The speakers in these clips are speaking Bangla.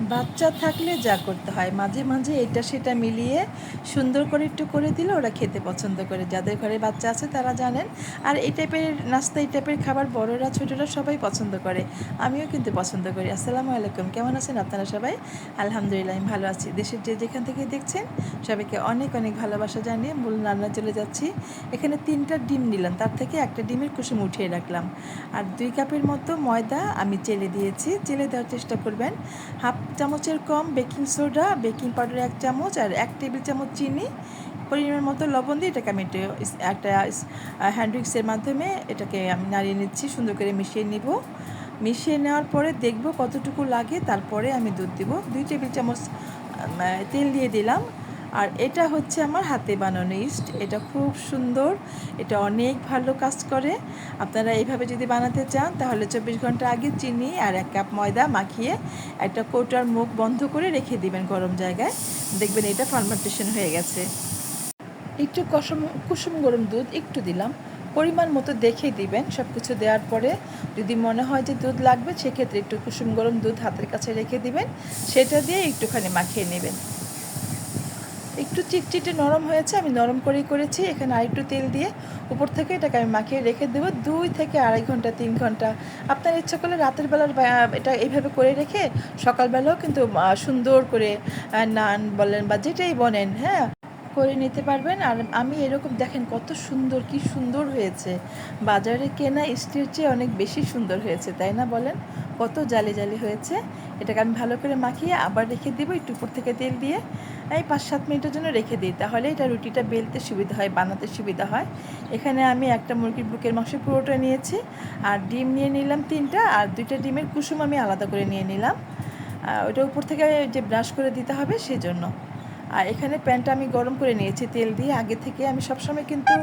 বাচ্চা থাকলে যা করতে হয়। মাঝে মাঝে এটা সেটা মিলিয়ে সুন্দর করে একটু করে দিলে ওরা খেতে পছন্দ করে। যাদের ঘরে বাচ্চা আছে তারা জানেন। আর এই টাইপের নাস্তা, এই টাইপের খাবার বড়রা, ছোটরা সবাই পছন্দ করে। আমিও কিন্তু পছন্দ করি। আসসালামু আলাইকুম। কেমন আছেন আপনারা সবাই? আলহামদুলিল্লাহ, আমি ভালো আছি। দেশের যে যেখান থেকে দেখছেন, সবাইকে অনেক অনেক ভালোবাসা জানিয়ে মূল রান্না চলে যাচ্ছি। এখানে তিনটা ডিম নিলাম। তার থেকে একটা ডিমের কুসুম উঠিয়ে রাখলাম। আর দুই কাপের মতো ময়দা আমি চেলে দিয়েছি। চেলে দেওয়ার চেষ্টা করবেন। হাফ চামচের কম বেকিং সোডা, বেকিং পাউডার এক চামচ আর এক টেবিল চামচ চিনি। পরিমাণ মতো লবণ দিয়ে এটাকে আমি একটু একটা হ্যান্ড উইক্সের মাধ্যমে এটাকে আমি নাড়িয়ে নিচ্ছি, সুন্দর করে মিশিয়ে নিব। মিশিয়ে নেওয়ার পরে দেখব কতটুকু লাগে, তারপরে আমি দুধ দিব। দুই টেবিল চামচ তেল দিয়ে দিলাম। আর এটা হচ্ছে আমার হাতে বানানো ইস্ট। এটা খুব সুন্দর, এটা অনেক ভালো কাজ করে। আপনারা এইভাবে যদি বানাতে চান, তাহলে চব্বিশ ঘণ্টা আগে চিনি আর এক কাপ ময়দা মাখিয়ে একটা কৌটার মুখ বন্ধ করে রেখে দিবেন গরম জায়গায়। দেখবেন এটা ফার্মেন্টেশন হয়ে গেছে। একটু কসম কুসুম গরম দুধ একটু দিলাম। পরিমাণ মতো দেখে দিবেন সব কিছু দেওয়ার পরে যদি মনে হয় যে দুধ লাগবে, সেক্ষেত্রে একটু কুসুম গরম দুধ হাতের কাছে রেখে দিবেন। সেটা দিয়ে একটুখানি মাখিয়ে নেবেন। একটু চিটচিটে নরম হয়েছে, আমি নরম করেই করেছি। এখানে আরেকটু তেল দিয়ে উপর থেকে এটাকে আমি মাখিয়ে রেখে দেবো। দুই থেকে আড়াই ঘণ্টা, তিন ঘণ্টা। আপনার ইচ্ছা করলে রাতের বেলার এটা এইভাবে করে রেখে সকালবেলাও কিন্তু সুন্দর করে নান বলেন বা যেটাই বলেন হ্যাঁ করে নিতে পারবেন। আর আমি এরকম দেখেন কত সুন্দর, কি সুন্দর হয়েছে। বাজারে কেনা স্টির চেয়ে অনেক বেশি সুন্দর হয়েছে, তাই না বলেন? কত জালি জালি হয়েছে। এটাকে আমি ভালো করে মাখিয়ে আবার রেখে দেবো একটু উপর থেকে তেল দিয়ে। এই পাঁচ সাত মিনিটের জন্য রেখে দিই। তাহলে এটা রুটিটা বেলতে সুবিধা হয়, বানাতে সুবিধা হয়। এখানে আমি একটা মুরগির বুকের মাংস পুরোটা নিয়েছি আর ডিম নিয়ে নিলাম তিনটা আর দুইটা ডিমের কুসুম আমি আলাদা করে নিয়ে নিলাম। ওটা উপর থেকে যে ব্রাশ করে দিতে হবে সেজন্য। আর এখানে প্যানটা আমি গরম করে নিয়েছি, তেল দিয়ে। আগে থেকে আমি সবসময় কিন্তু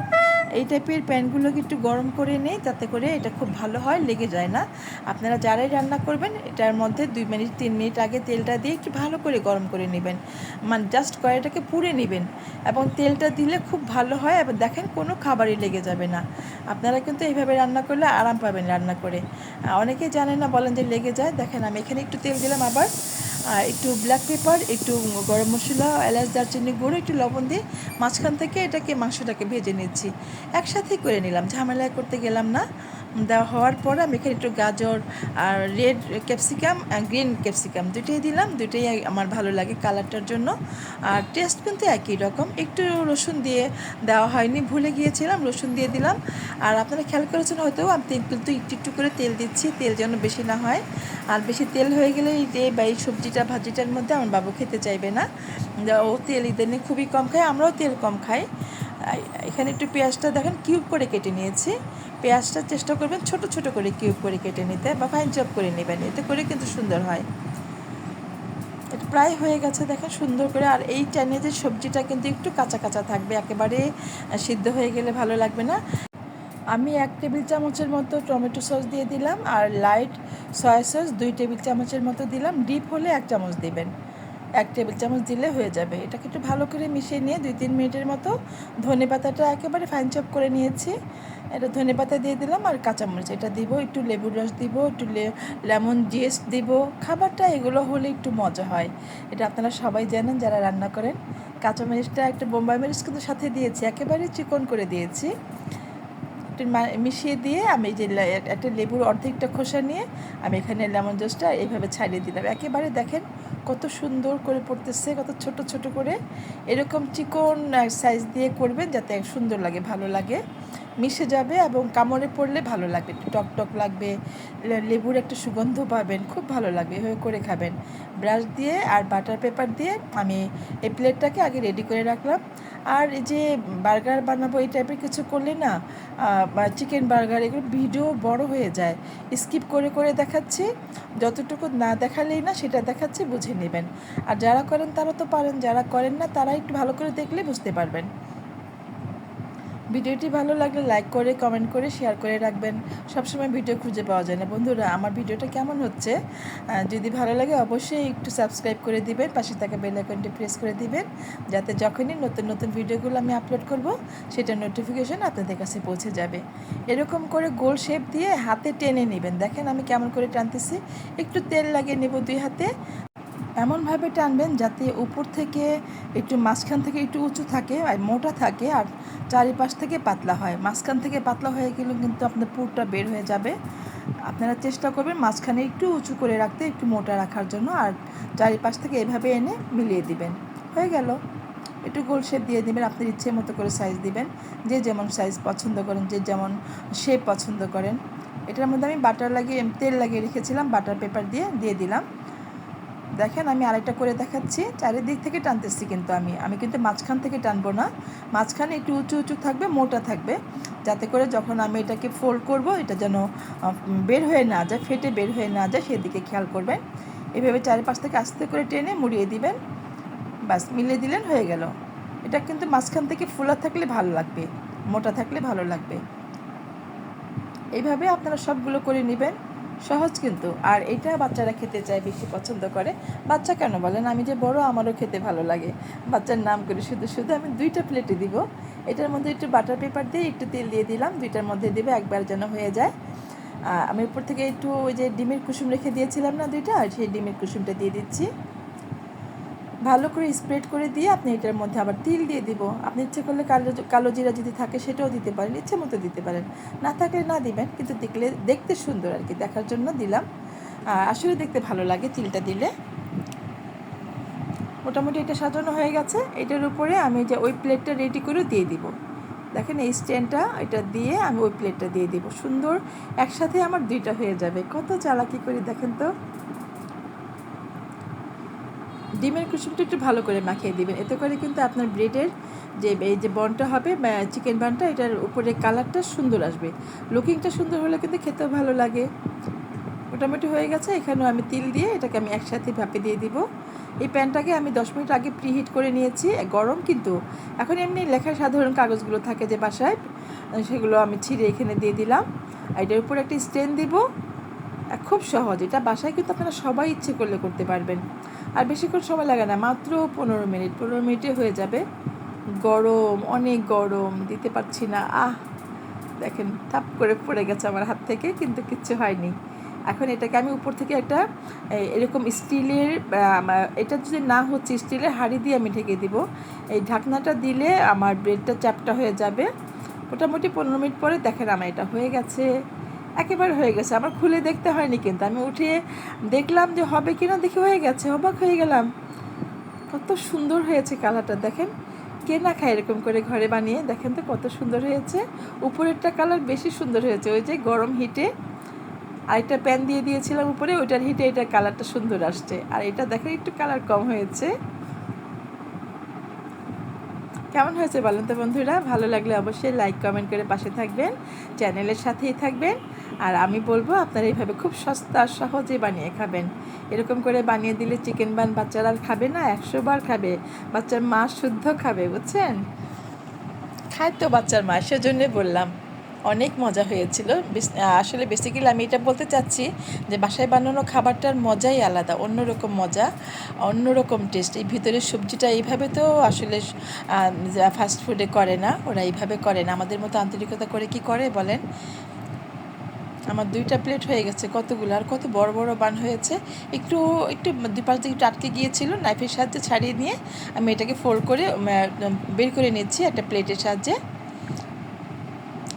এই টাইপের প্যানগুলোকে একটু গরম করে নিই, যাতে করে এটা খুব ভালো হয়, লেগে যায় না। আপনারা যারাই রান্না করবেন, এটার মধ্যে দুই মিনিট, তিন মিনিট আগে তেলটা দিয়ে একটু ভালো করে গরম করে নেবেন। মানে জাস্ট কড়াইটাকে পুড়ে নেবেন এবং তেলটা দিলে খুব ভালো হয় এবং দেখেন কোনো খাবারই লেগে যাবে না। আপনারা কিন্তু এইভাবে রান্না করলে আরাম পাবেন রান্না করে। অনেকেই জানেন না, বলেন যে লেগে যায়। দেখেন আমি এখানে একটু তেল দিলাম আবার। আর একটু ব্ল্যাক পেপার একটু গরম মশলা, এলাচ, দারচিনি গুঁড়ো, একটু লবণ দিয়ে মাঝখান থেকে এটাকে মাংসটাকে ভেজে নিচ্ছি। একসাথেই করে নিলাম ঝামেলা করতে গেলাম না। দেওয়া হওয়ার পর আমি এখানে একটু গাজর আর রেড ক্যাপসিকাম গ্রিন ক্যাপসিকাম দুটোই দিলাম দুটোই আমার ভালো লাগে কালারটার জন্য। আর টেস্ট কিন্তু একই রকম। একটু রসুন দিয়ে দেওয়া হয়নি, ভুলে গিয়েছিলাম, রসুন দিয়ে দিলাম। আর আপনারা খেয়াল করেছেন হয়তো, আমি তেল কিন্তু একটু একটু করে তেল দিচ্ছি, তেল যেন বেশি না হয়। আর বেশি তেল হয়ে গেলে এই যে বা এই সবজিটা, ভাজিটার মধ্যে আমার বাবু খেতে চাইবে না। ও তেল ইদানি খুবই কম খায়, আমরাও তেল কম খাই। এখানে একটু পেঁয়াজটা দেখেন কিউব করে কেটে নিয়েছি। পেঁয়াজটা চেষ্টা করবেন ছোট ছোট করে কিউব করে কেটে নিতে বা ফাইন চপ করে নেবেন, এতে করে কিন্তু সুন্দর হয়। এটা প্রায় হয়ে গেছে দেখেন সুন্দর করে, আর এই চাইনিজের সবজিটা কিন্তু একটু কাঁচা কাঁচা থাকবে, একেবারে সিদ্ধ হয়ে গেলে ভালো লাগবে না। আমি এক টেবিল চামচের মতো টমেটো সস দিয়ে দিলাম, আর লাইট সয়া সস দুই টেবিল চামচের মতো দিলাম। ডিপ হলে এক চামচ দিবেন। এক টেবিল চামচ দিলে হয়ে যাবে। এটাকে একটু ভালো করে মিশিয়ে নিয়ে দুই তিন মিনিটের মতো ধনে পাতাটা একেবারে ফাইন চপ করে নিয়েছি। এটা ধনে পাতা দিয়ে দিলাম আর কাঁচামরিচ। এটা দিব, একটু লেবুর রস দিব, একটু লেমন জিয়েস্ট দিব। খাবারটা এগুলো হলে একটু মজা হয়। এটা আপনারা সবাই জানেন যারা রান্না করেন। কাঁচামরিচটা একটা বোম্বাই মরিচ কিন্তু সাথে দিয়েছি, একেবারে চিকন করে দিয়েছি। একটু মিশিয়ে দিয়ে আমি যে একটা লেবুর অর্ধেকটা খোসা নিয়ে আমি এখানে লেমন জুসটা এইভাবে ছাড়িয়ে দিলাম। একেবারে দেখেন কত সুন্দর করে পড়তেছে, কত ছোট ছোট করে। এরকম চিকন সাইজ দিয়ে করবেন যাতে সুন্দর লাগে, ভালো লাগে। মিশে যাবে এবং কামড়ে পড়লে ভালো লাগবে, একটু টক টক লাগবে লেবুর একটা সুগন্ধ পাবেন, খুব ভালো লাগবে, এভাবে করে খাবেন। ব্রাশ দিয়ে আর বাটার পেপার দিয়ে আমি এই প্লেটটাকে আগে রেডি করে রাখলাম। আর যে বার্গার বানাবো এই টাইপের কিছু করলে না চিকেন বার্গার এগুলো ভিডিও বড় হয়ে যায়। স্কিপ করে করে দেখাচ্ছি, যতটুকু না দেখালেই না সেটা দেখাচ্ছি, বুঝে নেবেন। আর যারা করেন তারা তো পারেন, যারা করেন না তারা একটু ভালো করে দেখলে বুঝতে পারবেন। ভিডিওটি ভালো লাগলে লাইক করে কমেন্ট করে শেয়ার করে রাখবেন। সবসময় ভিডিও খুঁজে পাওয়া যায় না। বন্ধুরা, আমার ভিডিওটা কেমন হচ্ছে? যদি ভালো লাগে অবশ্যই একটু সাবস্ক্রাইব করে দিবেন, পাশে থাকা বেল আইকনটি প্রেস করে দিবেন, যাতে যখনই নতুন নতুন ভিডিওগুলো আমি আপলোড করব, সেটা নোটিফিকেশন আপনাদের কাছে পৌঁছে যাবে। এরকম করে গোল শেপ দিয়ে হাতে টেনে নেবেন। দেখেন আমি কেমন করে টানতেছি। একটু তেল লাগিয়ে নেব দুই হাতে। এমনভাবে টানবেন যাতে উপর থেকে একটু মাঝখান থেকে একটু উঁচু থাকে আর মোটা থাকে আর চারিপাশ থেকে পাতলা হয়। মাঝখান থেকে পাতলা হয়ে গেলেও কিন্তু আপনার পুরটা বের হয়ে যাবে। আপনারা চেষ্টা করবেন মাঝখানে একটু উঁচু করে রাখতে, একটু মোটা রাখার জন্য আর চারিপাশ থেকে এভাবে এনে মিলিয়ে দিবেন। হয়ে গেল। একটু গোল শেপ দিয়ে দেবেন, আপনার ইচ্ছে মতো করে সাইজ দিবেন। যে যেমন সাইজ পছন্দ করেন, যে যেমন শেপ পছন্দ করেন। এটার মধ্যে আমি বাটার লাগিয়ে, তেল লাগিয়ে রেখেছিলাম বাটার পেপার দিয়ে দিয়ে দিলাম। দেখেন, আমি আরেকটা করে দেখাচ্ছি। চারিদিক থেকে টানতেছি কিন্তু আমি। আমি কিন্তু মাঝখান থেকে টানবো না। মাঝখানে একটু উঁচু উঁচু থাকবে, মোটা থাকবে। যাতে করে যখন আমি এটাকে ফোল্ড করব, এটা যেন বের হয়ে না যায়, ফেটে বের হয়ে না যায়, সেদিকে খেয়াল করবেন। এভাবে চারিপাশ থেকে আস্তে করে টেনে মুড়িয়ে দিবেন। বাস মিলিয়ে দিলেন, হয়ে গেল। এটা কিন্তু মাঝখান থেকে ফুলা থাকলে ভালো লাগবে, মোটা থাকলে ভালো লাগবে। এইভাবে আপনারা সবগুলো করে নেবেন। সহজ কিন্তু। আর এটা বাচ্চারা খেতে চায় বেশি পছন্দ করে। বাচ্চা কেন বলেন আমি যে বড়, আমারও খেতে ভালো লাগে। বাচ্চার নাম করে শুধু শুধু আমি দুইটা প্লেটে দিব। এটার মধ্যে একটু বাটার পেপার দিয়ে একটু তেল দিয়ে দিলাম। দুইটার মধ্যে দেবে একবার যেন হয়ে যায়। আমি উপর থেকে একটু ওই যে ডিমের কুসুম রেখে দিয়েছিলাম না দুইটা সেই ডিমের কুসুমটা দিয়ে দিচ্ছি। ভালো করে স্প্রেড করে দিয়ে আপনি এটার মধ্যে আবার তিল দিয়ে দিব। আপনি ইচ্ছে করলে কালো কালো জিরা যদি থাকে সেটাও দিতে পারেন, ইচ্ছে মতো দিতে পারেন। না থাকলে না দিবেন, কিন্তু দেখলে, দেখতে সুন্দর আর কি, দেখার জন্য দিলাম। আসলে দেখতে ভালো লাগে তিলটা দিলে। মোটামুটি এটা সাজানো হয়ে গেছে। এটার উপরে আমি যে ওই প্লেটটা রেডি করে দিয়ে দিব। দেখেন এই স্ট্যান্ডটা এটা দিয়ে আমি ওই প্লেটটা দিয়ে দিব। সুন্দর, একসাথে আমার দুইটা হয়ে যাবে। কত চালাকি করি দেখেন তো। ডিমের কুসুমটা একটু ভালো করে মাখিয়ে দিবেন। এতে করে কিন্তু আপনার ব্রেডের যে, এই যে বনটা হবে চিকেন বানটা, এটার উপরে কালারটা সুন্দর আসবে। লুকিংটা সুন্দর হলে কিন্তু খেতেও ভালো লাগে। মোটামুটি হয়ে গেছে। এখানেও আমি তিল দিয়ে এটাকে আমি একসাথে ভাপে দিয়ে দিব। এই প্যানটাকে আমি দশ মিনিট আগে প্রিহিট করে নিয়েছি। গরম কিন্তু। এখন এমনি লেখার সাধারণ কাগজগুলো থাকে যে বাসায় সেগুলো আমি ছিঁড়ে এখানে দিয়ে দিলাম। আর এটার উপর একটা স্ট্যান্ড দিব। খুব সহজ। এটা বাসায় কিন্তু আপনারা সবাই ইচ্ছে করলে করতে পারবেন। আর বেশিক্ষণ সময় লাগে না, মাত্র পনেরো মিনিট। পনেরো মিনিটে হয়ে যাবে। গরম, অনেক গরম, দিতে পারছি না। আহ, দেখেন টাপ করে পড়ে গেছে আমার হাত থেকে, কিন্তু কিচ্ছু হয়নি। এখন এটাকে আমি উপর থেকে একটা এরকম স্টিলের এটা যদি না হচ্ছে, স্টিলের হাঁড়ি দিয়ে আমি ঢেকে দিব। এই ঢাকনাটা দিলে আমার ব্রেডটা চ্যাপটা হয়ে যাবে। মোটামুটি পনেরো মিনিট পরে দেখেন আমার এটা হয়ে গেছে। একেবারে হয়ে গেছে। আমার খুলে দেখতে হয়নি কিন্তু। আমি উঠে দেখলাম যে হবে কিনা, দেখি হয়ে গেছে, অবাক হয়ে গেলাম। কত সুন্দর হয়েছে কালারটা, দেখেন। কে না খায় এরকম করে ঘরে বানিয়ে? দেখেন তো কত সুন্দর হয়েছে। উপরেরটা কালার বেশি সুন্দর হয়েছে। ওই যে গরম হিটে আরেকটা প্যান দিয়ে দিয়েছিলাম উপরে, ওইটার হিটে এটার কালারটা সুন্দর আসছে। আর এটা দেখেন একটু কালার কম হয়েছে। কেমন হয়েছে বলেন তো বন্ধুরা? ভালো লাগলে অবশ্যই লাইক কমেন্ট করে পাশে থাকবেন, চ্যানেলের সাথেই থাকবেন, আর আমি বলব আপনারা এইভাবে খুব সস্তা, সহজে বানিয়ে খাবেন। এরকম করে বানিয়ে দিলে চিকেন বান বাচ্চারা আর খাবে না, একশো বার খাবে। বাচ্চার মা শুদ্ধ খাবে, বুঝছেন? খায় তো বাচ্চার মা সেজন্যে বললাম। অনেক মজা হয়েছিল। আসলে বেসিক্যালি আমি এটা বলতে চাচ্ছি যে বাসায় বানানো খাবারটার মজাই আলাদা, অন্যরকম মজা, অন্যরকম টেস্ট এই ভিতরের সবজিটা এইভাবে তো আসলে ফাস্ট ফুডে করে না, ওরা এইভাবে করে না। আমাদের মতো আন্তরিকতা করে কি করে বলেন? আমার দুইটা প্লেট হয়ে গেছে কতগুলো, আর কত বড় বড় বান হয়েছে। একটু একটু দুই পাশ দিকে একটু আটকে গিয়েছিল নাইফের সাহায্যে ছাড়িয়ে নিয়ে আমি এটাকে ফোল্ড করে বের করে নিচ্ছি একটা প্লেটের সাহায্যে।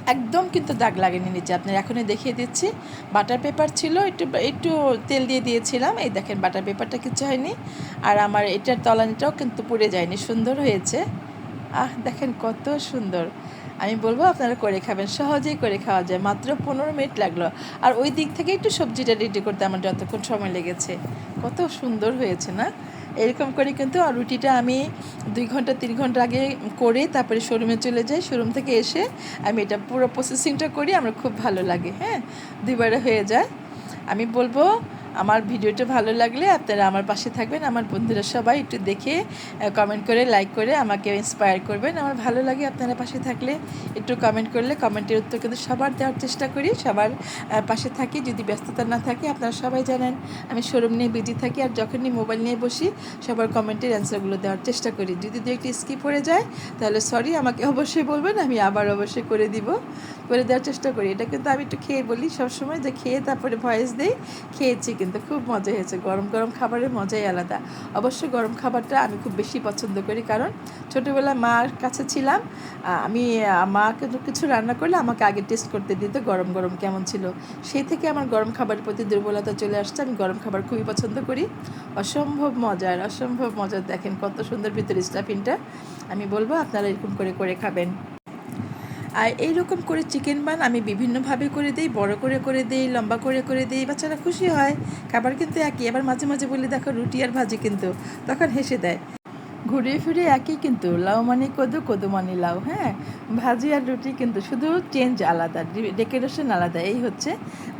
একদম কিন্তু দাগ লাগেনি নিচে আপনার এখনই দেখিয়ে দিচ্ছি। বাটার পেপার ছিল, একটু একটু তেল দিয়ে দিয়েছিলাম। এই দেখেন, বাটার পেপারটা কিছু হয়নি। আর আমার এটার তলানিটাও কিন্তু পুড়ে যায়নি, সুন্দর হয়েছে। আহ, দেখেন কত সুন্দর। আমি বলব, আপনারা করে খাবেন, সহজেই করে খাওয়া যায়। মাত্র পনেরো মিনিট লাগল। আর ওই দিক থেকে একটু সবজিটা রেডি করতে আমার যতক্ষণ সময় লেগেছে। কত সুন্দর হয়েছে না? এরকম করে কিন্তু রুটিটা আমি দুই ঘণ্টা, তিন ঘণ্টা আগে করে তারপরে শোরুমে চলে যাই। শোরুম থেকে এসে আমি এটা পুরো প্রসেসিংটা করি, আমার খুব ভালো লাগে হ্যাঁ? দুইবারে হয়ে যায়। আমি বলব আমার ভিডিওটা ভালো লাগলে আপনারা আমার পাশে থাকবেন, আমার বন্ধুরা সবাই একটু দেখে কমেন্ট করে লাইক করে আমাকে ইন্সপায়ার করবেন। আমার ভালো লাগে আপনারা পাশে থাকলে, একটু কমেন্ট করলে কমেন্টের উত্তর কিন্তু সবার দেওয়ার চেষ্টা করি, সবার পাশে থাকি, যদি ব্যস্ততা না থাকে আপনারা সবাই জানেন, আমি শোরুম নিয়ে বিজি থাকি আর যখনই মোবাইল নিয়ে বসি, সবার কমেন্টের অ্যান্সারগুলো দেওয়ার চেষ্টা করি। যদি দু একটি স্কিপ হয়ে যায়, তাহলে সরি আমাকে অবশ্যই বলবেন, আমি আবার অবশ্যই করে দিব। করে দেওয়ার চেষ্টা করি। এটা কিন্তু আমি একটু খেয়ে বলি সবসময় যে খেয়ে তারপরে ভয়েস দিই খেয়েছি কিন্তু খুব মজা হয়েছে। গরম গরম খাবারের মজাই আলাদা। অবশ্য গরম খাবারটা আমি খুব বেশি পছন্দ করি কারণ ছোটোবেলায় মার কাছে ছিলাম আমি আহ, মা কিন্তু কিছু রান্না করলে আমাকে আগে টেস্ট করতে দিত গরম গরম কেমন ছিল। সেই থেকে আমার গরম খাবারের প্রতি দুর্বলতা চলে আসছে। আমি গরম খাবার খুবই পছন্দ করি। অসম্ভব মজার অসম্ভব মজার। দেখেন কত সুন্দর ভিতরে স্টাফিনটা আমি বলব আপনারা এরকম করে করে খাবেন। আর এইরকম করে চিকেন বান আমি বিভিন্নভাবে করে দিই, বড় করে করে দিই, লম্বা করে করে দিই, বাচ্চারা খুশি হয়। খাবার কিন্তু একই, আবার মাঝে মাঝে বলি দেখো রুটি আর ভাজি কিন্তু, তখন হেসে দেয়। ঘুরিয়ে ফিরে একই কিন্তু, লাউ মানে কদু কদু মানে লাউ হ্যাঁ? ভাজি আর রুটি কিন্তু শুধু চেঞ্জ আলাদা ডেকোরেশন আলাদা, এই হচ্ছে।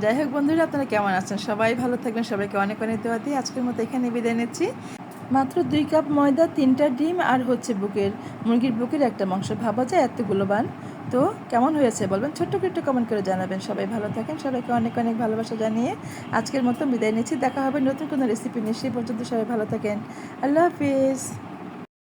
যাই হোক বন্ধুরা, আপনারা কেমন আছেন? সবাই ভালো থাকবেন, সবাইকে অনেক অনেক দেওয়া দিয়ে আজকের মতো এখানে বিদায় নিচ্ছি। মাত্র দুই কাপ ময়দা, তিনটা ডিম আর হচ্ছে বুকের, মুরগির বুকের একটা মাংস ভাবা যায়, এতগুলো বান। তো কেমন হয়েছে বলবেন? ছোট্ট একটু কমেন্ট করে জানাবেন সবাই। ভালো থাকেন, সবাইকে অনেক অনেক ভালোবাসা জানিয়ে আজকের মতো বিদায় নিচ্ছি। দেখা হবে নতুন কোনো রেসিপি নিয়ে। সেই পর্যন্ত সবাই ভালো থাকেন। আল্লাহ হাফিজ।